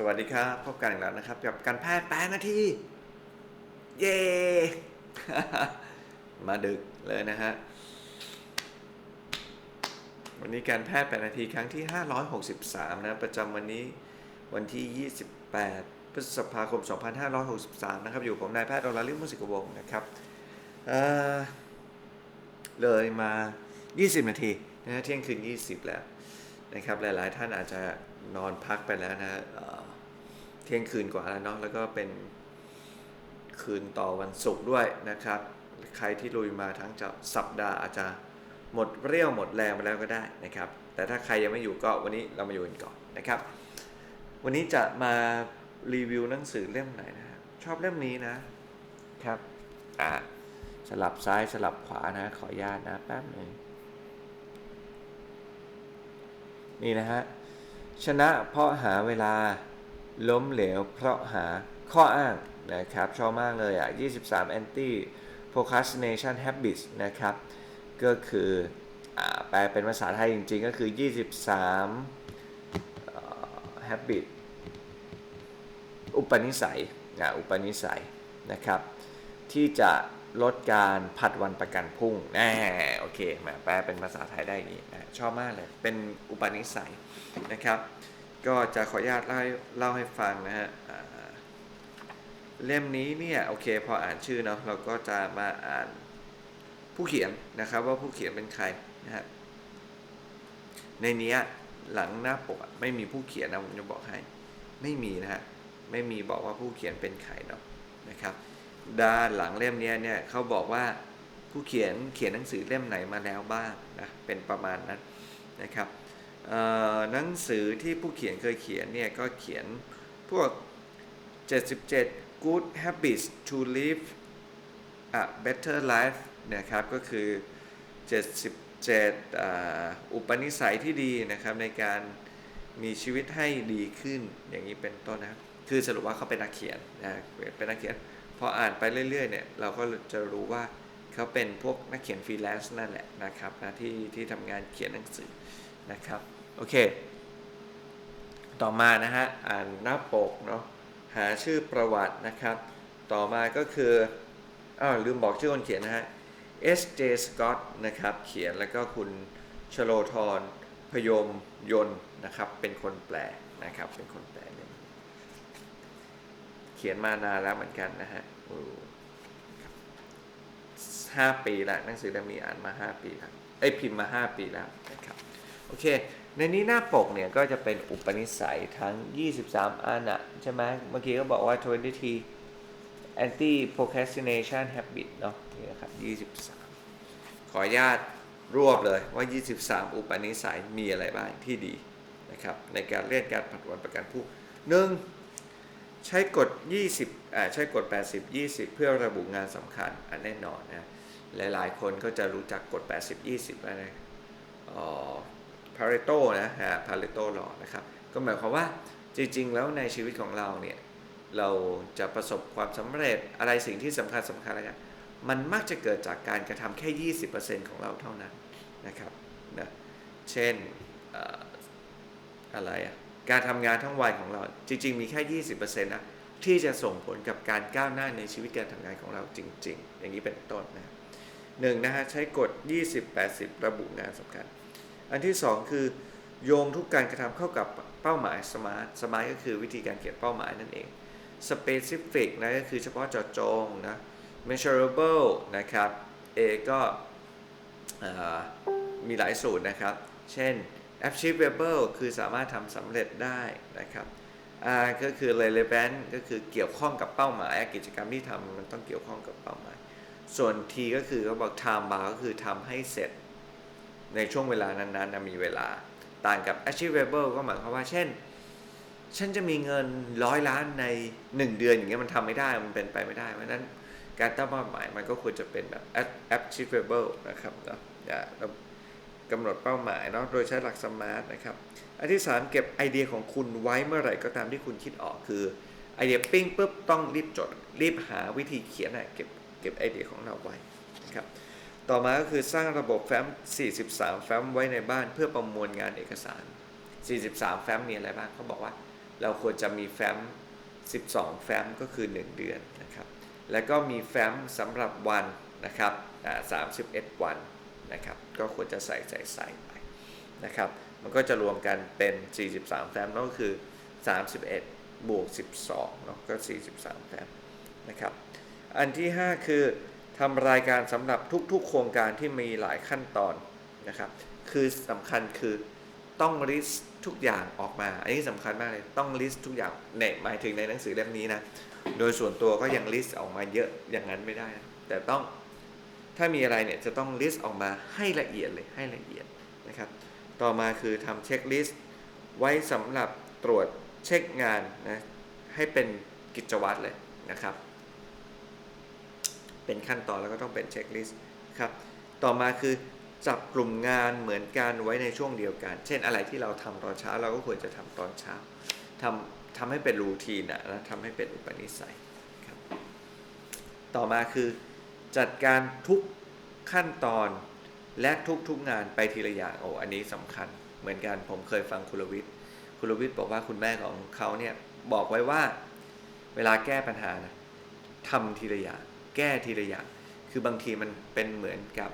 สวัสดีครับพบกันอีกแล้วนะครับกับการแพทย์แปดนาที เย้มาดึกเลยนะฮะ วันนี้การแพทย์แปดนาทีครั้งที่ 563 นะ ประจำวันนี้วันที่ 28 พฤษภาคม 2563 นะครับ อยู่ผมนายแพทย์อรลิมมุสิกวงศ์นะครับเเลยมา 20 นาทีนะฮะเที่ยงคืน 20 แล้วนะครับหลาย ๆ ท่านอาจจะนอนพักไปแล้วนะ เอ่อเที่ยงคืนกว่าแล้วเนาะแล้วก็เป็นคืนต่อวันศุกร์ด้วยนะครับ ใครที่ลุยมาทั้งจะสัปดาห์อาจจะหมดเรี่ยวหมดแรงไปแล้วก็ได้นะครับ แต่ถ้าใครยังไม่อยู่ก็วันนี้เรามาอยู่กันก่อนนะครับ วันนี้จะมารีวิวหนังสือเล่มไหนนะฮะชอบเล่มนี้นะครับอ่าสลับซ้ายสลับขวานะ ขออนุญาตนะแป๊บหนึ่งนี่นะฮะชนะเพราะหาเวลา ล้มเหลวเพราะหาข้ออ้างนะครับชอบมากเลยอะ 23 anti procrastination habits นะครับ ก็คืออแปลเป็นภาษาไทยจริงๆ ก็คือ 23 habit อุปนิสัยนะอุปนิสัยนะครับ ที่จะลดการผัดวันประกันพรุ่งน่โอเคมาแปลเป็นภาษาไทยได้อย่างนี้นะชอบมากเลย เป็นอุปนิสัยนะครับ ก็จะขออนุญาตเล่าให้เล่าให้ฟังนะฮะเล่มนี้เนี่ยโอเคพออ่านชื่อเนาะเราก็จะมาอ่านผู้เขียนนะครับ ว่าผู้เขียนเป็นใครนะฮะในเนี้หลังหน้าปกไม่มีผู้เขียนนะผมจะบอกให้ไม่มีนะฮะไม่มีบอกว่าผู้เขียนเป็นใครเนาะนะครับ ด้านหลังเล่มนี้เนี่ยเขาบอกว่าผู้เขียนเขียนหนังสือเล่มไหนมาแล้วบ้างนะเป็นประมาณนั้นนะครับ หนังสือที่ผู้เขียนเคยเขียนเนี่ยก็เขียนพวก 77 good habits to live a better life นะครับก็คือ 77 อุปนิสัยที่ดีนะครับในการมีชีวิตให้ดีขึ้นอย่างนี้เป็นต้นนะครับ คือสรุปว่าเขาเป็นนักเขียนนะเป็นนักเขียนพออ่านไปเรื่อยๆเนี่ยเราก็จะรู้ว่าเขาเป็นพวกนักเขียนฟรีแลนซ์นั่นแหละนะครับนะที่ที่ทำงานเขียนหนังสือนะครับ โอเค ต่อมานะฮะ อ่านหน้าปกเนาะ หาชื่อประวัตินะครับ ต่อมาก็คืออ้าวลืมบอกชื่อคนเขียนนะฮะ S.J. Scott นะครับ เขียนแล้วก็คุณชโลธรพยมยนต์นะครับ เป็นคนแปลนะครับ เป็นคนแปลเนี่ยเขียนมานานแล้วเหมือนกันนะฮะห้าปีแล้วหนังสือเล่มนี้อ่านมาห้าปีแล้วเอ้พิมพ์มาห้าปีแล้วนะครับ โอเค ในนี้หน้าปกเนี่ยก็จะเป็นอุปนิสัยทั้ง 23อันอะใช่ไหมเมื่อกี้ก็บอกว่า 20 anti procrastination habit เนาะนี่นะครับ 23 ขออนุญาตรวบเลยว่า 23 อุปนิสัยมีอะไรบ้างที่ดีนะครับในการเล่นการผัดวันประกันพรุ่งหนึ่งใช้กฎ 20อ่าใช้กฎ 80 20 เพื่อระบุงานสำคัญอันแน่นอนนะหลายๆ คนก็จะรู้จักกฎ 80 20แล้วนะอ๋อ พาเรโตนะฮะพาเรโตหลอนะครับ ก็หมายความว่าจริง ๆ แล้วในชีวิตของเราเนี่ย เราจะประสบความสำเร็จอะไรสิ่งที่สำคัญสำคัญอะไรกันมันมักจะเกิดจากการกระทำแค่ 20%ของเราเท่านั้นนะครับนะเช่นอะไรอะการทำงานทั้งวันของเราจริง ๆ มีแค่ 20%นะที่จะส่งผลกับการก้าวหน้าในชีวิตการทำงานของเราจริง ๆ อย่างนี้เป็นต้นนะหนึ่งนะฮะใช้กฎ 20-80 ระบุงานสำคัญ อันที่ 2 คือโยงทุกการกระทำเข้ากับเป้าหมาย smart smart ก็คือวิธีการเขียนเป้าหมายนั่นเอง specific นะก็คือเฉพาะเจาะจงนะ measurable นะครับ A ก็มีหลายสูตรนะครับ เช่น achievable คือสามารถทำสำเร็จได้นะครับ R ก็คือ relevant ก็คือเกี่ยวข้องกับเป้าหมาย กิจกรรมที่ทำมันต้องเกี่ยวข้องกับเป้าหมาย ส่วน T ก็คือเขาบอก time bound ก็คือทำให้เสร็จ ในช่วงเวลานั้นๆมีเวลาต่างกับ achievable ก็หมายความว่าเช่น ฉันจะมีเงินร้อยล้านใน 1 เดือนอย่างเงี้ยมันทำไม่ได้มันเป็นไปไม่ได้เพราะนั้นการตั้งเป้าหมายมันก็ควรจะเป็นแบบ achievable นะครับเนาะเรากำหนดเป้าหมายเนาะโดยใช้หลักสมาร์ทนะครับอันที่ 3 เก็บไอเดียของคุณไว้เมื่อไหร่ก็ตามที่คุณคิดออกคือไอเดียปิ้งปุ๊บต้องรีบจดรีบหาวิธีเขียนอะเก็บเก็บไอเดียของเราไว้นะครับ ต่อมาก็คือสร้างระบบแฟ้ม 43 แฟ้มไว้ในบ้านเพื่อประมวลงานเอกสาร 43 แฟ้มมีอะไรบ้างเขาบอกว่า เราควรจะมีแฟ้ม 12 แฟ้มก็คือ 1 เดือนนะครับ แล้วก็มีแฟ้มสำหรับวันนะครับ31 วันนะครับ ก็ควรจะใส่ใส่ใส่ไปนะครับ มันก็จะรวมกันเป็น 43 แฟ้มนั่นก็คือ 31 บวก 12เนาะก็ 43 แฟ้มนะครับ อันที่ 5 คือ ทำรายการสำหรับทุกๆ โครงการที่มีหลายขั้นตอนนะครับ คือสำคัญคือต้อง list ทุกอย่างออกมา อันนี้สำคัญมากเลย ต้อง list ทุกอย่างในหมายถึงในหนังสือเล่มนี้นะ โดยส่วนตัวก็ยัง list ออกมาเยอะอย่างนั้นไม่ได้นะแต่ต้องถ้ามีอะไรเนี่ยจะต้อง list ออกมาให้ละเอียดเลยให้ละเอียดนะครับ ต่อมาคือทำเช็คลิสต์ไว้สำหรับตรวจเช็คงานนะให้เป็นกิจวัตรเลยนะครับ เป็นขั้นตอนแล้วก็ต้องเป็นเช็คลิสต์ครับต่อมาคือจับกลุ่มงานเหมือนกันไว้ในช่วงเดียวกัน เช่นอะไรที่เราทำตอนเช้าเราก็ควรจะทำตอนเช้าทำทำให้เป็นรูทีนนะแล้วทำให้เป็นอุปนิสัยครับต่อมาคือจัดการทุกขั้นตอนและทุกๆงานไปทีละอย่างโอ้อันนี้สำคัญเหมือนกันผมเคยฟังคุณลวิทย์คุณลวิทย์บอกว่าคุณแม่ของเขาเนี่ยบอกไว้ว่าเวลาแก้ปัญหานะทำทีละอย่าง แก้ทีละอย่าง คือบางทีมันเป็นเหมือนกับ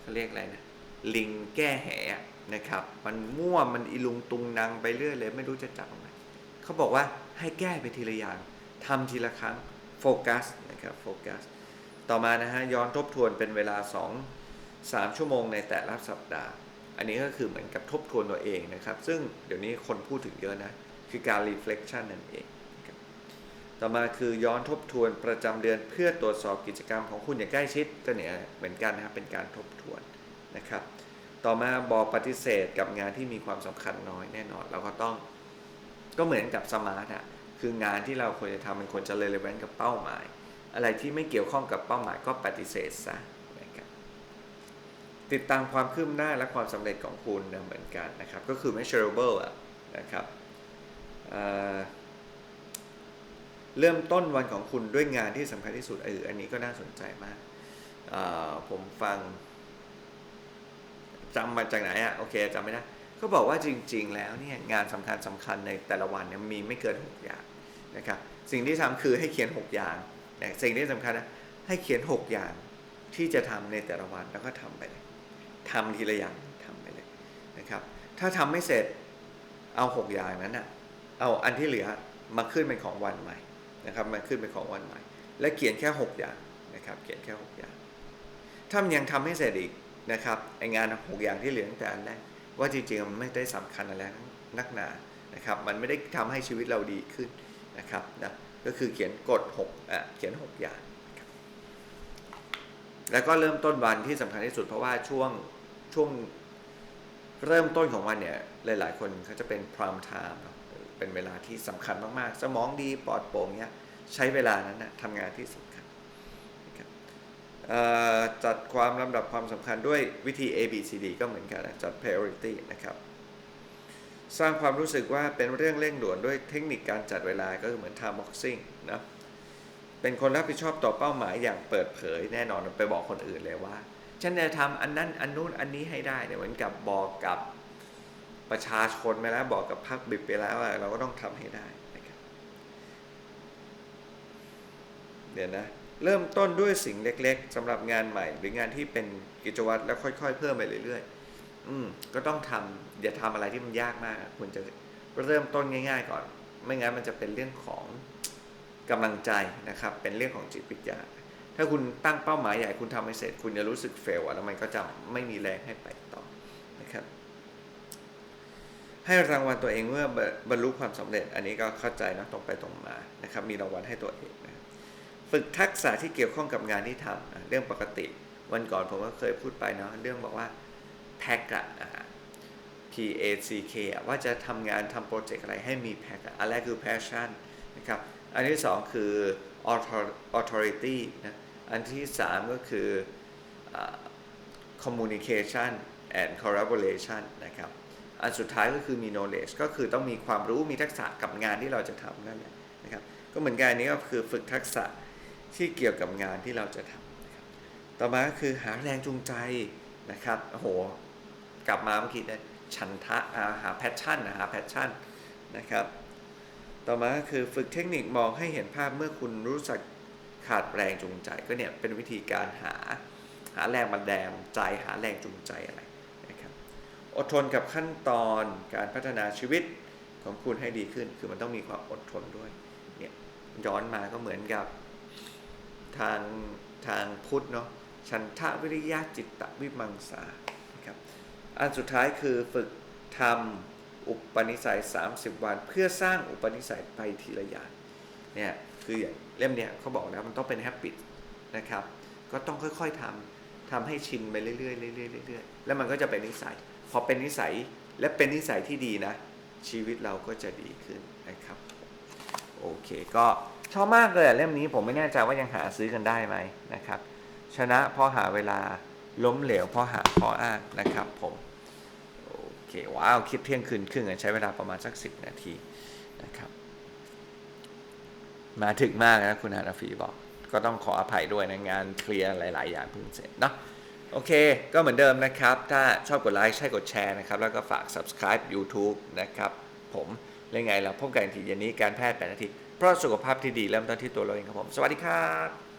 เขาเรียกอะไรนะ ลิงแก้แหะนะครับ มันมั่วมันอีลุงตุงนางไปเรื่อยเลยไม่รู้จะจับตรงไหนเขาบอกว่าให้แก้ไปทีละอย่างทำทีละครั้งโฟกัสนะครับโฟกัสต่อมานะฮะย้อนทบทวนเป็นเวลา 2 3 ชั่วโมงในแต่ละสัปดาห์ อันนี้ก็คือเหมือนกับทบทวนตัวเองนะครับ ซึ่งเดี๋ยวนี้คนพูดถึงเยอะนะ คือการ reflection นั่นเอง ต่อมาคือย้อนทบทวนประจำเดือนเพื่อตรวจสอบกิจกรรมของคุณอย่างใกล้ชิดก็เนี่ยเหมือนกันนะครับเป็นการทบทวนนะครับ ต่อมาบอกปฏิเสธกับงานที่มีความสำคัญน้อยแน่นอน เราก็ต้องก็เหมือนกับสมาร์ทอะคืองานที่เราควรจะทำมันควรจะ relevant กับเป้าหมาย อะไรที่ไม่เกี่ยวข้องกับเป้าหมายก็ปฏิเสธซะนะครับติดตามความคืบหน้าและความสำเร็จของคุณนะเหมือนกันนะครับ ก็คือ measurable อะนะครับอ่อ เริ่มต้นวันของคุณด้วยงานที่สำคัญที่สุดเอออันนี้ก็น่าสนใจมากผมฟังจำมาจากไหนอะโอเคจำไม่ได้เขาบอกว่าจริง ๆ แล้วเนี่ยงานสำคัญสำคัญในแต่ละวันเนี่ยมีไม่เกิน 6 อย่างนะครับสิ่งที่ทำคือให้เขียน 6 อย่างนะสิ่งที่สำคัญนะให้เขียน 6 อย่างที่จะทำในแต่ละวันแล้วก็ทำไปเลยทำทีละอย่างทำไปเลยนะครับถ้าทำไม่เสร็จเอา 6 อย่างนั้นนะเอาอันที่เหลือมาขึ้นเป็นของวันใหม่ นะครับมาขึ้นเป็นของวันใหม่ และเขียนแค่ 6 อย่างนะครับเขียนแค่ 6 อย่าง ถ้ามันยังทำไม่เสร็จอีกนะครับไองาน 6 อย่างที่เหลือตั้งแต่อันแรกว่าจริงๆมันไม่ได้สำคัญอะไรนักหนานะครับมันไม่ได้ทำให้ชีวิตเราดีขึ้นนะครับนะก็คือเขียนกฎ6อะเขียน 6 อย่าง แล้วก็เริ่มต้นวันที่สำคัญที่สุดเพราะว่าช่วงช่วงเริ่มต้นของวันเนี่ยหลาย ๆ คนเขาจะเป็น prime time เนอะ เป็นเวลาที่สำคัญมากๆ สมองดีปลอดโปร่งเนี่ยใช้เวลานั้นนะทำงานที่สำคัญนะครับจัดความลำดับความสำคัญด้วยวิธี A B C D ก็เหมือนกันนะจัด priority นะครับสร้างความรู้สึกว่าเป็นเรื่องเร่งด่วนด้วยเทคนิคการจัดเวลาก็คือเหมือน time boxing นะเป็นคนรับผิดชอบต่อเป้าหมายอย่างเปิดเผยแน่นอนไปบอกคนอื่นเลยว่า ฉันจะทำอันนั้นอันนู้นอันนี้ให้ได้เนี่ยเหมือนกับบอกกับ ประชาชนไปแล้วบอกกับพรรคบิบไปแล้วอะเราก็ต้องทำให้ได้นะครับเดี๋ยวนะเริ่มต้นด้วยสิ่งเล็ก ๆสำหรับงานใหม่ หรืองานที่เป็นกิจวัตรแล้วค่อย ๆ เพิ่มไปเรื่อยๆอืมก็ต้องทำอย่าทำอะไรที่มันยากมากคุณจะเริ่มต้นง่าย ๆ ก่อน ไม่งั้นมันจะเป็นเรื่องของกำลังใจนะครับ เป็นเรื่องของจิตวิทยา ถ้าคุณตั้งเป้าหมายใหญ่คุณทำไม่เสร็จ คุณจะรู้สึกเฟลแล้วมันก็จะไม่มีแรงให้ไปต่อ ให้รางวัลตัวเองเมื่อบรรลุความสำเร็จ อันนี้ก็เข้าใจนะตรงไปตรงมานะครับ มีรางวัลให้ตัวเองนะฝึกทักษะที่เกี่ยวข้องกับงานที่ทำนะเรื่องปกติ วันก่อนผมก็เคยพูดไปเนาะเรื่องบอกว่าแพ็กอะ P A C K อะว่าจะทำงานทำโปรเจกต์อะไรให้มีแพ็กอะอันแรกคือ passion นะครับ อันที่สองคือ authority นะ อันที่สามก็คืออ communication and collaboration นะครับ อันสุดท้ายก็คือมี knowledge ก็คือต้องมีความรู้มีทักษะกับงานที่เราจะทำนั่นแหละนะครับ ก็เหมือนกันอันนี้ก็คือฝึกทักษะที่เกี่ยวกับงานที่เราจะทำต่อมาก็คือหาแรงจูงใจนะครับโอ้โหกลับมาเมื่อกี้นะฉันทะาหา passion นะหา passion นะครับ ต่อมาก็คือฝึกเทคนิคมองให้เห็นภาพเมื่อคุณรู้สึกขาดแรงจูงใจ ก็เนี่ยเป็นวิธีการหาหาแรงบันดาลใจหาแรงจูงใจอะไร อดทนกับขั้นตอนการพัฒนาชีวิตของคุณให้ดีขึ้น คือมันต้องมีความอดทนด้วย เนี่ยย้อนมาก็เหมือนกับทางทางพุทธเนาะฉันทะวิริยะจิตตวิมังสานะครับอันสุดท้ายคือฝึกทำอุปนิสัย 30 วัน เพื่อสร้างอุปนิสัยไปทีละอย่างเนี่ยคืออย่างเล่มเนี้ยเขาบอกแล้วมันต้องเป็น habit นะครับ ก็ต้องค่อยๆทำทำให้ชินไปเรื่อยๆเรื่อยๆเรื่อยๆแล้วมันก็จะเป็นนิสัย พอเป็นนิสัยและเป็นนิสัยที่ดีนะ ชีวิตเราก็จะดีขึ้นนะครับ โอเคก็ชอบมากเลยเล่มนี้ผมไม่แน่ใจว่ายังหาซื้อกันได้ไหมนะครับ ชนะเพราะหาเวลาล้มเหลวเพราะหาข้ออ้างนะครับผมโอเคว้าวคิดเที่ยงคืนครึ่งใช้เวลาประมาณสัก 10 นาทีนะครับ มาถึงมากนะคุณฮานาฟีบอก ก็ต้องขออภัยด้วยนะงานเคลียร์หลาย ๆ อย่างเพิ่งเสร็จเนาะ โอเค ก็เหมือนเดิมนะครับ ถ้าชอบกดไลค์ ใช่กดแชร์นะครับ แล้วก็ฝาก subscribe YouTube นะครับ ผมและไงเราพบกันอีกทีเย็นนี้การแพทย์แปดนาทีเพราะสุขภาพที่ดีเริ่มต้นที่ตัวเราเองครับผม สวัสดีครับ